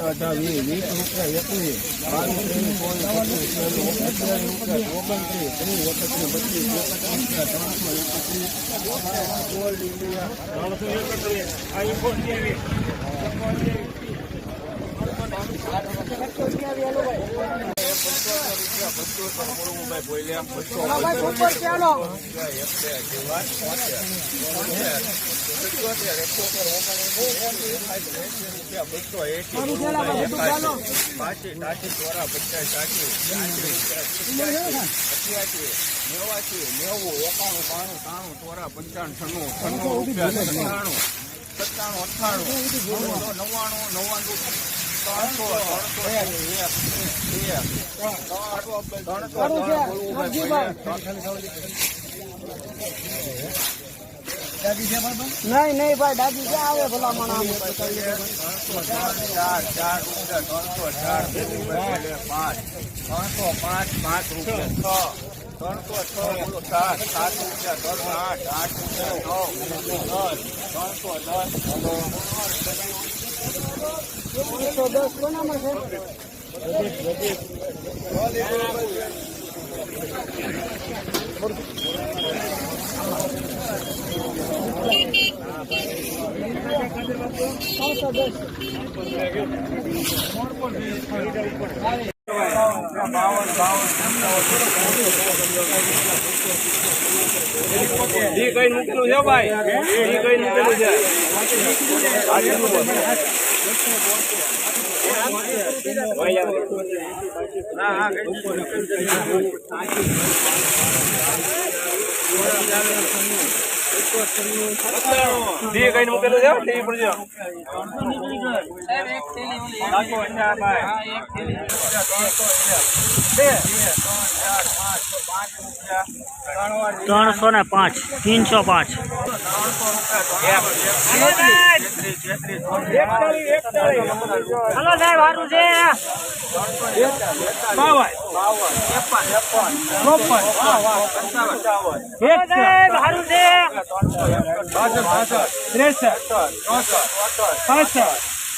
અઢાર વીસ વીસ રૂપિયા એકવીસ બાવીસ ત્રેવીસ ચોવીસ પચીસ રૂપિયા ઓગણત્રીસ ત્રીસ એકત્રીસ બત્રીસ એકત્રીસ નેવાસી નેવું એકાણું બાણું ત્રાણું ચોરા પંચાણું છન્નું છન્નું સત્તાણું સત્તાણું નવ્વાણું નવ્વાણું નહીં નહીં ભાઈ દાદી ક્યાં આવે ભલા માણસ ચાર ચાર રૂપિયા ત્રણસો ચાર પાંચ ત્રણસો પાંચ પાંચ રૂપિયા છ ત્રણસો છ સાત સાત રૂપિયા ત્રણસો આઠ આઠ રૂપિયા નવ ત્રણસો દસ એકસો દસ કોનામાં છે ત્રણસો દસ. ઈ કઈ મૂકેલું છે ભાઈ? કઈ મૂકેલું છે? ના હા ઈ કઈ મૂકેલું છે ટીવી પર જો નાખો અહીંયા ભાઈ ત્રણસો ને પાંચ. તીનસો પાંચ હલો સાહેબ સારું છે સાહેબ સારું છે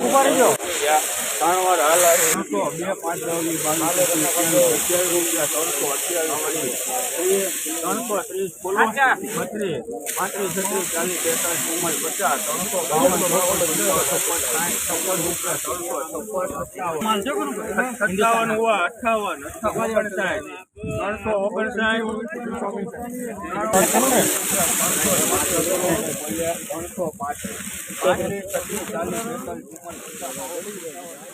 ઉપર જો ત્રણસો ત્રીસ બત્રીસ, પાંત્રીસ, છત્રીસ, ચાલીસ તેતાલીસ ચુમ્માલીસ, પચાસ, ત્રણસો બાવન છપ્પન સાઠ, છપ્પન રૂપિયા, ત્રણસો સત્તાવન અઠાવન અઠાવન ત્રણસો ઓગણસાઠ. ત્રણસો પાંચ ચાલીસ Yeah.